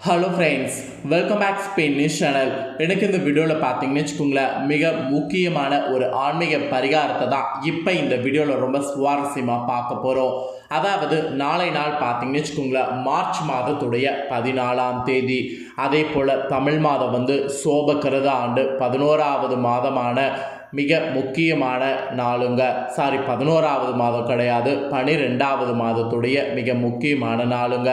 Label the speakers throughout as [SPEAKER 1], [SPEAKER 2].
[SPEAKER 1] Hello friends welcome back Spain news channel எனக்கு இந்த வீடியோவில் பார்த்தீங்கன்னு வச்சுக்கோங்களேன் மிக முக்கியமான ஒரு ஆன்மீக பரிகாரத்தை தான் இப்போ இந்த வீடியோவில் ரொம்ப சுவாரஸ்யமாக பார்க்க போகிறோம் அதாவது நாளை நாள் பார்த்தீங்கன்னு வச்சுக்கோங்களேன் மார்ச் மாதத்துடைய பதினாலாம் தேதி. அதே போல் தமிழ் மாதம் வந்து சோபக்கிரத ஆண்டு பதினோராவது மாதமான மிக முக்கியமான நாளுங்க. சாரி பதினோராவது மாதம் கிடையாது பனிரெண்டாவது மாதத்துடைய மிக முக்கியமான நாளுங்க.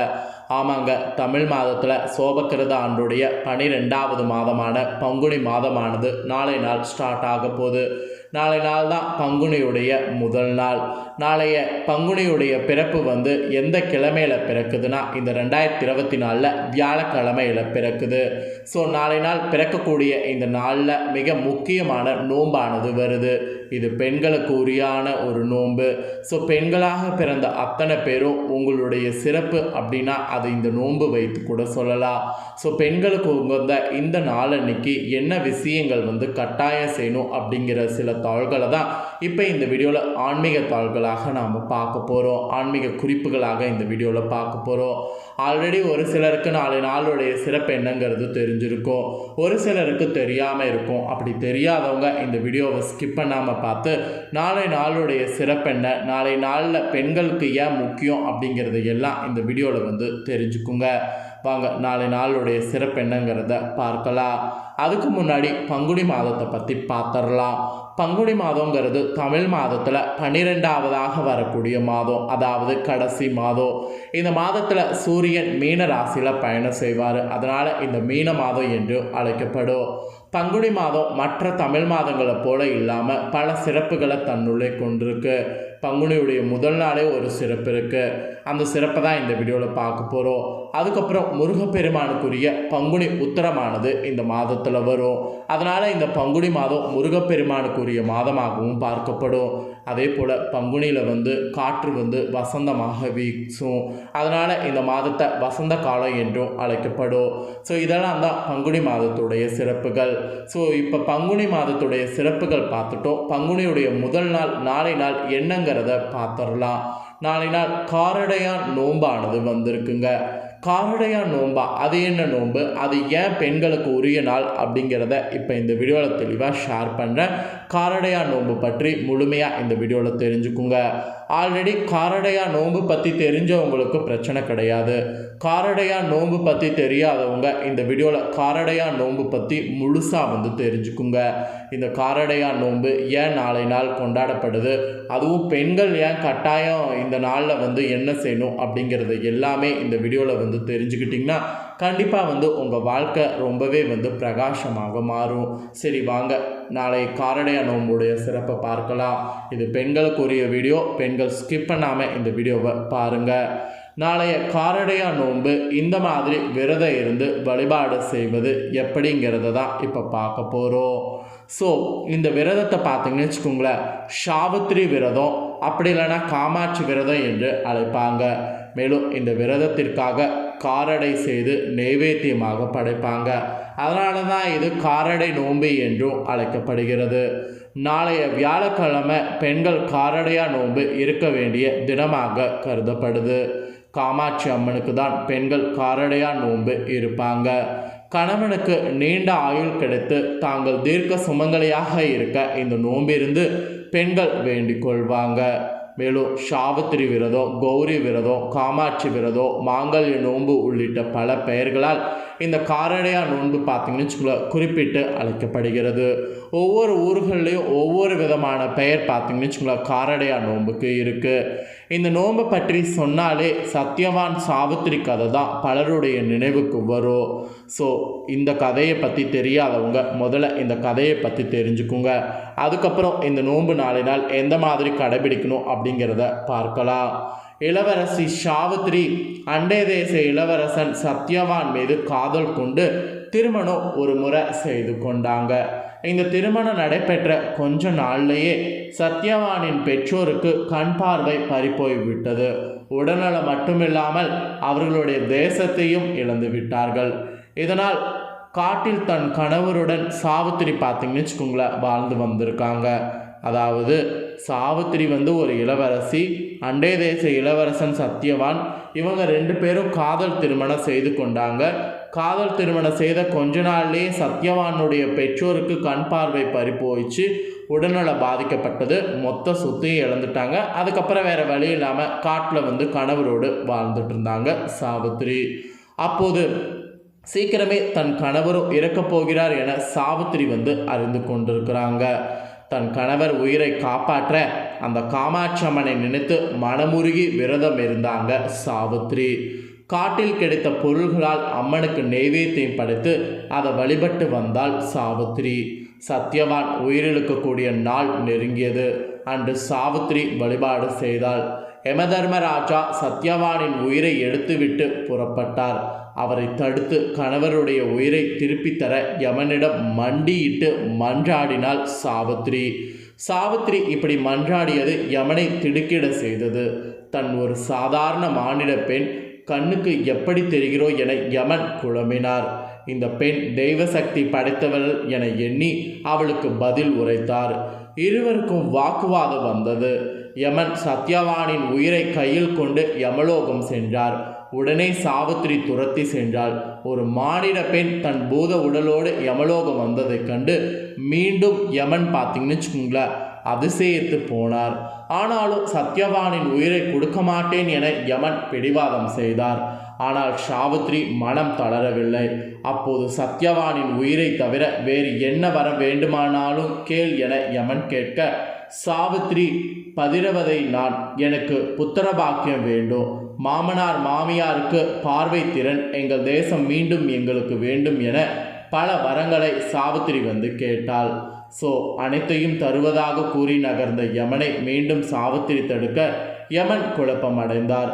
[SPEAKER 1] ஆமாங்க தமிழ் மாதத்தில் சோபக்கிரத ஆண்டுடைய பனிரெண்டாவது மாதமான பங்குனி மாதமானது நாளை நாள் ஸ்டார்ட் ஆக போகுது. நாளை நாள் தான் பங்குனியுடைய முதல் நாள். நாளைய பங்குனியுடைய பிறப்பு வந்து எந்த கிழமையில் பிறக்குதுன்னா இந்த ரெண்டாயிரத்தி இருபத்தி நாலில் வியாழக்கிழமையில் பிறக்குது. ஸோ நாளை நாள் பிறக்கக்கூடிய இந்த நாளில் மிக முக்கியமான நோம்பானது வருது. இது பெண்களுக்கு உரியான ஒரு நோன்பு. ஸோ பெண்களாக பிறந்த அத்தனை பேரும் உங்களுடைய சிறப்பு அப்படின்னா அது இந்த நோன்பு வைத்து கூட சொல்லலாம். ஸோ பெண்களுக்கு உகந்த இந்த நாளன்னைக்கு என்ன விஷயங்கள் வந்து கட்டாயம் செய்யணும் அப்படிங்கிற சில தாள்களை தான் இப்போ இந்த வீடியோவில் ஆன்மீக தாள்களாக நாம் பார்க்க போகிறோம் ஆன்மீக குறிப்புகளாக இந்த வீடியோவில் பார்க்க போகிறோம் ஆல்ரெடி ஒரு சிலருக்கு நாளை நாளுடைய சிறப்பு என்னங்கிறது தெரிஞ்சிருக்கும். ஒரு சிலருக்கு தெரியாமல் இருக்கும். அப்படி தெரியாதவங்க இந்த வீடியோவை ஸ்கிப் பண்ணாமல் பார்த்து நாளை நாளுடைய சிறப்பு என்ன? நாளை நாளில் பெண்களுக்கு ஏன் முக்கியம்? அப்படிங்கிறது எல்லாம் இந்த வீடியோவில் வந்து தெரிஞ்சுக்குங்க. வாங்க நாளை நாளுடைய சிறப்பு என்னங்கிறத பார்க்கலாம். அதுக்கு முன்னாடி பங்குனி மாதத்தை பற்றி பார்த்துடலாம் பங்குனி மாதங்கிறது தமிழ் மாதத்தில் பன்னிரெண்டாவதாக வரக்கூடிய மாதம் அதாவது கடைசி மாதம். இந்த மாதத்தில் சூரியன் மீன ராசியில் பயணம் செய்வார். அதனால் இந்த மீன மாதம் என்று அழைக்கப்படும். பங்குனி மாதம் மற்ற தமிழ் மாதங்களை போல இல்லாமல் பல சிறப்புகளை தன்னுள்ளே கொண்டிருக்கு. பங்குனியுடைய முதல் நாளே ஒரு சிறப்பு இருக்குது அந்த சிறப்பை தான் இந்த வீடியோவில் பார்க்க போகிறோம் அதுக்கப்புறம் முருகப்பெருமானுக்குரிய பங்குனி உத்தரமானது இந்த மாதத்தில் வரும். அதனால் இந்த பங்குனி மாதம் முருகப்பெருமானுக்குரிய மாதமாகவும் பார்க்கப்படும். அதே போல் பங்குனியில் வந்து காற்று வந்து வசந்தமாக வீசும். அதனால் இந்த மாதத்தை வசந்த காலம் என்றும் அழைக்கப்படும். ஸோ இதெல்லாம் தான் பங்குனி மாதத்துடைய சிறப்புகள். ஸோ இப்போ பங்குனி மாதத்துடைய சிறப்புகள் பார்த்துட்டோம். பங்குனியுடைய முதல் நாள் நாளை நாள் என்னங்கிறத பார்த்துடலாம். நாளை நாள் காரடையான் நோம்பானது வந்திருக்குங்க. காரடையா நோம்பா அது என்ன நோன்பு அது ஏன் பெண்களுக்கு உரிய நாள் அப்படிங்கிறத இப்போ இந்த வீடியோவில் தெளிவாக ஷேர் பண்ணுறேன் காரடையா நோன்பு பற்றி முழுமையாக இந்த வீடியோவில் தெரிஞ்சுக்குங்க. ஆல்ரெடி காரடையா நோன்பு பற்றி தெரிஞ்சவங்களுக்கு பிரச்சனை கிடையாது. காரடையா நோன்பு பற்றி தெரியாதவங்க இந்த வீடியோவில் காரடையா நோன்பு பற்றி முழுசாக வந்து தெரிஞ்சுக்குங்க. இந்த காரடையா நோன்பு ஏன் நாளை நாள் கொண்டாடப்படுது? அதுவும் பெண்கள் ஏன் கட்டாயம் இந்த நாளில் வந்து என்ன செய்யணும் அப்படிங்கிறது எல்லாமே இந்த வீடியோவில் வந்து தெரிஞ்சுக்கிட்டிங்கன்னா கண்டிப்பாக வந்து உங்கள் வாழ்க்கை ரொம்பவே வந்து பிரகாசமாக மாறும். சரி வாங்க. நாளை காரடையா நோம்புடைய சிறப்பை பார்க்கலாம். இது பெண்களுக்குரிய வீடியோ. பெண்கள் ஸ்கிப் பண்ணாமல் இந்த வீடியோவை பாருங்கள் நாளைய காரடையா நோன்பு இந்த மாதிரி விரதம் இருந்து வழிபாடு செய்வது எப்படிங்கிறத தான் இப்போ பார்க்க போகிறோம் ஸோ இந்த விரதத்தை பார்த்தீங்கன்னு வச்சுக்கோங்களேன். சாவித்திரி விரதம் அப்படி இல்லைன்னா காமாட்சி விரதம் என்று அழைப்பாங்க. மேலும் இந்த விரதத்திற்காக காரடை செய்து நெய்வேத்தியமாக படைப்பாங்க. அதனால தான் இது காரடை நோம்பு என்றும் அழைக்கப்படுகிறது. நாளைய வியாழக்கிழமை பெண்கள் காரடையா நோன்பு இருக்க வேண்டிய தினமாக கருதப்படுது. காமாட்சி அம்மனுக்கு தான் பெண்கள் காரடையா நோன்பு இருப்பாங்க. கணவனுக்கு நீண்ட ஆயுள் கிடைத்து தாங்கள் தீர்க்க சுமங்கலியாக இருக்க இந்த நோம்பிருந்து பெண்கள் வேண்டிக் கொள்வாங்க. மேலும் சாவித்திரி விரதம் கௌரி விரதம் காமாட்சி விரதம் மாங்கல்ய நோன்பு உள்ளிட்ட பல பெயர்களால் இந்த காரடையா நோன்பு பார்த்தீங்கன்னு வச்சுக்கோங்களேன் குறிப்பிட்டு அழைக்கப்படுகிறது. ஒவ்வொரு ஊர்கள்லேயும் ஒவ்வொரு விதமான பெயர் பார்த்தீங்கன்னு வச்சுக்கோங்களேன் காரடையா நோன்புக்கு இருக்குது இந்த நோன்பை பற்றி சொன்னாலே சத்யவான் சாவித்திரி கதை தான் பலருடைய நினைவுக்கு வரும். ஸோ இந்த கதையை பற்றி தெரியாதவங்க முதல்ல இந்த கதையை பற்றி தெரிஞ்சுக்குங்க. அதுக்கப்புறம் இந்த நோன்பு நாளினால் எந்த மாதிரி கடைபிடிக்கணும் அப்படிங்கிறத பார்க்கலாம். இளவரசி சாவித்ரி அண்டை தேச இளவரசன் சத்யவான் மீது காதல் கொண்டு திருமணம் ஒரு முறை செய்து கொண்டாங்க. இந்த திருமணம் நடைபெற்ற கொஞ்ச நாள்லேயே சத்யவானின் பெற்றோருக்கு கண் பார்வை பறிப்போய் விட்டது உடல்நலம் மட்டுமில்லாமல் அவர்களுடைய தேசத்தையும் இழந்து விட்டார்கள். இதனால் காட்டில் தன் கணவருடன் சாவித்திரி பார்த்தீங்கன்னு வச்சுக்கோங்களேன் வாழ்ந்து வந்திருக்காங்க. அதாவது சாவித்திரி வந்து ஒரு இளவரசி அண்டே தேச இளவரசன் சத்யவான். இவங்க ரெண்டு பேரும் காதல் திருமணம் செய்து கொண்டாங்க. காதல் திருமணம் செய்த கொஞ்ச நாள்லேயே சத்யவானுடைய பெற்றோருக்கு கண் பார்வை பறி போயிடுச்சு உடல்நல பாதிக்கப்பட்டது. மொத்த சொத்தையும் இழந்துட்டாங்க. அதுக்கப்புறம் வேற வழி இல்லாமல் காட்டில் வந்து கணவரோடு வாழ்ந்துட்டு இருந்தாங்க சாவித்திரி. அப்போது சீக்கிரமே தன் கணவரும் இறக்கப் போகிறார் என சாவித்திரி வந்து அறிந்து கொண்டிருக்கிறாங்க. தன் கணவர் உயிரை காப்பாற்ற அந்த காமாட்சி அம்மனை நினைத்து மனமுருகி விரதம் இருந்தாங்க சாவித்திரி. காட்டில் கிடைத்த பொருள்களால் அம்மனுக்கு நெய்வேத்தியம் படைத்து அதை வழிபட்டு வந்தாள் சாவித்திரி. சத்யவான் உயிரிழக்கக்கூடிய நாள் நெருங்கியது. அன்று சாவித்திரி வழிபாடு செய்தாள். யமதர்மராஜா சத்யவானின் உயிரை எடுத்துவிட்டு புறப்பட்டார். அவரை தடுத்து கணவருடைய உயிரை திருப்பித் தர யமனிடம் மண்டியிட்டு மன்றாடினாள் சாவித்திரி. சாவித்திரி இப்படி மன்றாடியது யமனை திடுக்கிட செய்தது. தன் ஒரு சாதாரண மானிட பெண் கண்ணுக்கு எப்படி தெரிகிறோ என யமன் குழம்பினார். இந்த பெண் தெய்வ சக்தி படைத்தவள் என எண்ணி அவளுக்கு பதில் உரைத்தார். இருவருக்கும் வாக்குவாதம் வந்தது. யமன் சத்யவானின் உயிரை கையில் கொண்டு யமலோகம் சென்றார். உடனே சாவித்திரி துரத்தி சென்றாள். ஒரு மானிட பெண் தன் பூத உடலோடு யமலோகம் வந்ததைக் கண்டு மீண்டும் யமன் பார்த்தீங்கன்னு வச்சுக்கோங்களேன் அதிசயித்து போனார். ஆனாலும் சத்யவானின் உயிரை கொடுக்க மாட்டேன் என யமன் பிடிவாதம் செய்தார். ஆனால் சாவித்ரி மனம் தளரவில்லை. அப்போது சத்யவானின் உயிரை தவிர வேறு என்ன வர வேண்டுமானாலும் கேள் என யமன் கேட்க சாவித்ரி பதிரவதை நான் எனக்கு புத்திர பாக்கியம் வேண்டும். மாமனார் மாமியாருக்கு பார்வை திறன் எங்கள் தேசம் மீண்டும் எங்களுக்கு வேண்டும் என பல வரங்களை சாவித்திரி வந்து கேட்டாள். ஸோ அனைத்தையும் தருவதாக கூறி நகர்ந்த யமனை மீண்டும் சாவித்திரி தடுக்க யமன் குழப்பம் அடைந்தார்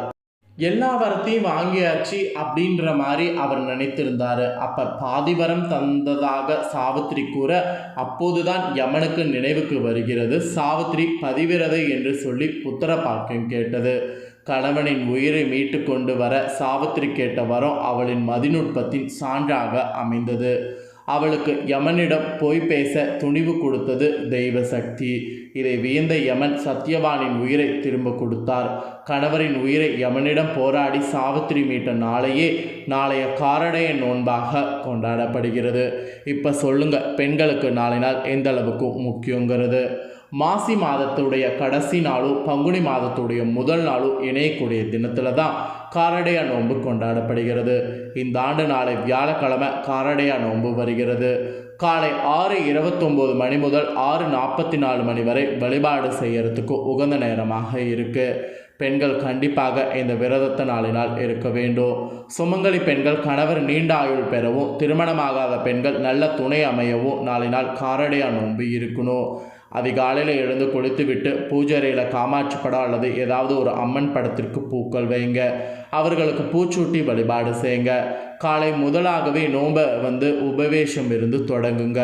[SPEAKER 1] எல்லா வரத்தையும் வாங்கியாச்சு அப்படின்ற மாதிரி அவர் நினைத்திருந்தார். அப்ப பாதி வரம் தந்ததாக சாவித்திரி கூற அப்போதுதான் யமனுக்கு நினைவுக்கு வருகிறது. சாவித்திரி பதிவிரதை என்று சொல்லி புத்திர பாக்கியம் கேட்டது. கணவனின் உயிரை மீட்டு கொண்டு வர சாவித்திரி கேட்ட வரம் அவளின் மதிநுட்பத்தின் சான்றாக அமைந்தது. அவளுக்கு யமனிடம் பொய் பேச துணிவு கொடுத்தது தெய்வ சக்தி இதை வியந்த யமன் சத்யவானின் உயிரை திரும்ப கொடுத்தார். கணவரின் உயிரை யமனிடம் போராடி சாவித்திரி மீட்ட நாளையே நாளைய காரடைய நோன்பாக கொண்டாடப்படுகிறது. இப்போ சொல்லுங்க பெண்களுக்கு நாளை நாள் எந்த அளவுக்கு முக்கியங்கிறது? மாசி மாதத்துடைய கடைசி நாளும் பங்குனி மாதத்துடைய முதல் நாளும் இணையக்கூடிய தினத்தில் தான் காரடையா நோன்பு கொண்டாடப்படுகிறது. இந்த ஆண்டு நாளை வியாழக்கிழமை காரடையா நோன்பு வருகிறது. காலை ஆறு இருபத்தொம்போது மணி முதல் ஆறு நாற்பத்தி நாலு மணி வரை வழிபாடு செய்யறதுக்கு உகந்த நேரமாக இருக்குது பெண்கள் கண்டிப்பாக இந்த விரதத்தை நாளினால் இருக்க வேண்டும். சுமங்கலி பெண்கள் கணவர் நீண்ட ஆயுள் பெறவும் திருமணமாகாத பெண்கள் நல்ல துணை அமையவும் நாளினால் காரடையா நோன்பு இருக்கணும். அதிகாலையில் எழுந்து குளித்துவிட்டு பூஜைறையில் காமாட்சி படம் அல்லது ஏதாவது ஒரு அம்மன் படத்திற்கு பூக்கள் வைங்க. அவர்களுக்கு பூச்சூட்டி வழிபாடு செய்யுங்க காலை முதலாகவே நோம்பை வந்து உபவேஷம் இருந்து தொடங்குங்க.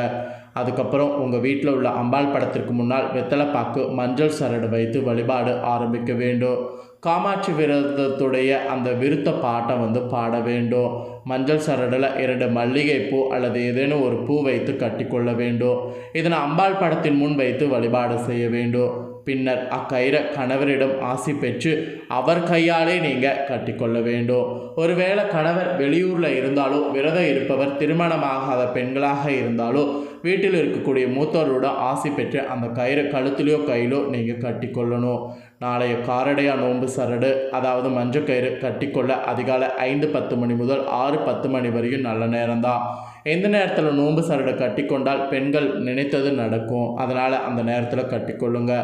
[SPEAKER 1] அதுக்கப்புறம் உங்கள் வீட்டில் உள்ள அம்பாள் படத்திற்கு முன்னால் வெத்தலைப்பாக்கு மஞ்சள் சரடு வைத்து வழிபாடு ஆரம்பிக்க வேண்டும். காமாட்சி விரதத்துடைய அந்த விருத்த பாட்டை வந்து பாட வேண்டும். மஞ்சள் சரடில் இரண்டு மல்லிகைப்பூ அல்லது ஏதேனும் ஒரு பூ வைத்து கட்டிக்கொள்ள வேண்டும். இதனை அம்பாள் படத்தின் முன் வைத்து வழிபாடு செய்ய வேண்டும். பின்னர் அக்கயிறை கணவரிடம் ஆசி பெற்று அவர் கையாலே நீங்கள் கட்டிக்கொள்ள வேண்டும். ஒருவேளை கணவர் வெளியூரில் இருந்தாலோ விரதம் இருப்பவர் திருமணமாகாத பெண்களாக இருந்தாலோ வீட்டில் இருக்கக்கூடிய மூத்தோரோட ஆசி பெற்று அந்த கயிறை கழுத்துலையோ கையிலோ நீங்கள் கட்டிக்கொள்ளணும். நாளைய காரடையா நோன்பு சரடு அதாவது மஞ்சள் கயிறு கட்டிக்கொள்ள அதிகாலை ஐந்து பத்து மணி முதல் ஆறு பத்து மணி வரையும் நல்ல நேரம்தான். எந்த நேரத்தில் நோன்பு சரடு கட்டிக்கொண்டால் பெண்கள் நினைத்தது நடக்கும். அதனால் அந்த நேரத்தில் கட்டிக்கொள்ளுங்க.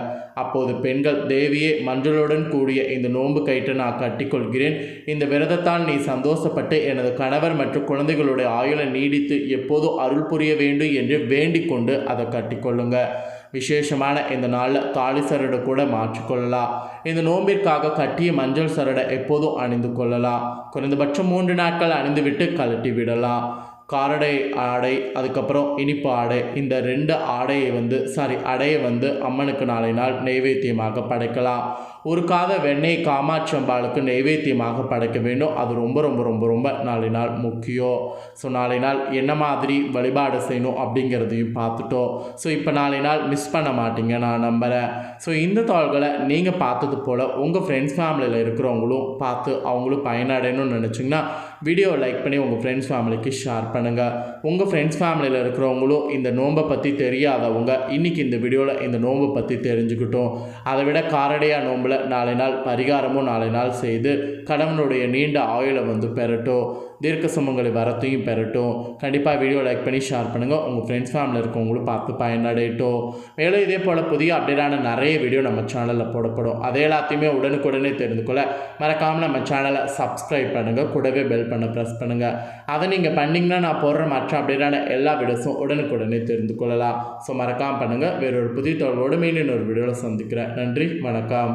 [SPEAKER 1] அப்போது பெண்கள் தேவியே மஞ்சளுடன் கூடிய இந்த நோன்பு கயிற்றை நான் கட்டிக்கொள்கிறேன். இந்த விரதத்தால் நீ சந்தோஷப்பட்டு எனது கணவர் மற்றும் குழந்தைகளுடைய ஆயுளை நீடித்து எப்போதும் அருள் புரிய வேண்டும் என்று வேண்டிக் கொண்டு அதை கட்டிக்கொள்ளுங்கள் விசேஷமான இந்த நாளில் தாலி சரடை கூட மாற்றிக்கொள்ளலாம். இந்த நோம்பிற்காக கட்டிய மஞ்சள் சரடை எப்போதும் அணிந்து கொள்ளலாம். குறைந்தபட்சம் மூன்று நாட்கள் அணிந்துவிட்டு கழட்டி விடலாம். காரடை ஆடை அதுக்கப்புறம் இனிப்பு ஆடை இந்த ரெண்டு ஆடையை வந்து சாரி அடையை வந்து அம்மனுக்கு நாளை நாள் நைவேத்தியமாக படைக்கலாம். ஒரு காத வெண்ணெய் காமாட்சி அம்பாளுக்கு நைவேத்தியமாக படைக்க வேண்டும். அது ரொம்ப ரொம்ப ரொம்ப ரொம்ப நாளை நாள் முக்கியம். ஸோ நாளை நாள் என்ன மாதிரி வழிபாடு செய்யணும் அப்படிங்கிறதையும் பார்த்துட்டோம். ஸோ இப்போ நாளை நாள் மிஸ் பண்ண மாட்டீங்க நான் நம்புகிறேன் ஸோ இந்த தாள்களை நீங்கள் பார்த்தது போல் உங்கள் ஃப்ரெண்ட்ஸ் ஃபேமிலியில் இருக்கிறவங்களும் பார்த்து அவங்களும் பயனடையணும்னு நினச்சிங்கன்னா வீடியோ லைக் பண்ணி உங்கள் ஃப்ரெண்ட்ஸ் ஃபேமிலிக்கு ஷேர் பண்ணுங்கள் உங்கள் ஃப்ரெண்ட்ஸ் ஃபேமிலியில் இருக்கிறவங்களும் இந்த நோன்பை பற்றி தெரியாதவங்க இன்றைக்கி இந்த வீடியோவில் இந்த நோன்பை பற்றி தெரிஞ்சுக்கிட்டோம். அதை விட காரடையாக நோம்பில் நாளை நாள் பரிகாரமும் நாளை நாள் செய்து கடவுளுடைய நீண்ட ஆயுளை வந்து பெறட்டும். தீர்க்க சுமங்களை வரத்தையும் பெறட்டும். கண்டிப்பாக வீடியோ லைக் பண்ணி ஷேர் பண்ணுங்கள் உங்கள் ஃப்ரெண்ட்ஸ் ஃபேமிலியில் இருக்கவங்களும் பார்த்து பயனடையட்டும். மேலும் இதே போல் புதிய அப்டேட்டான நிறைய வீடியோ நம்ம சேனலில் போடப்படும். அதே எல்லாத்தையுமே உடனுக்குடனே தெரிந்து கொள்ள மறக்காமல் நம்ம சேனலை சப்ஸ்கிரைப் பண்ணுங்கள் கூடவே பெல் பண்ண ப்ரெஸ் பண்ணுங்கள் அதை நீங்கள் பண்ணிங்கன்னா நான் போடுற மற்ற அப்டேட்டான எல்லா வீடியோஸும் உடனுக்குடனே தெரிந்து கொள்ளலாம். ஸோ மறக்காமல் பண்ணுங்கள் வேறொரு புதிய தொடர்போடு மீண்டும் ஒரு வீடியோவில் சந்திக்கிறேன். நன்றி வணக்கம்.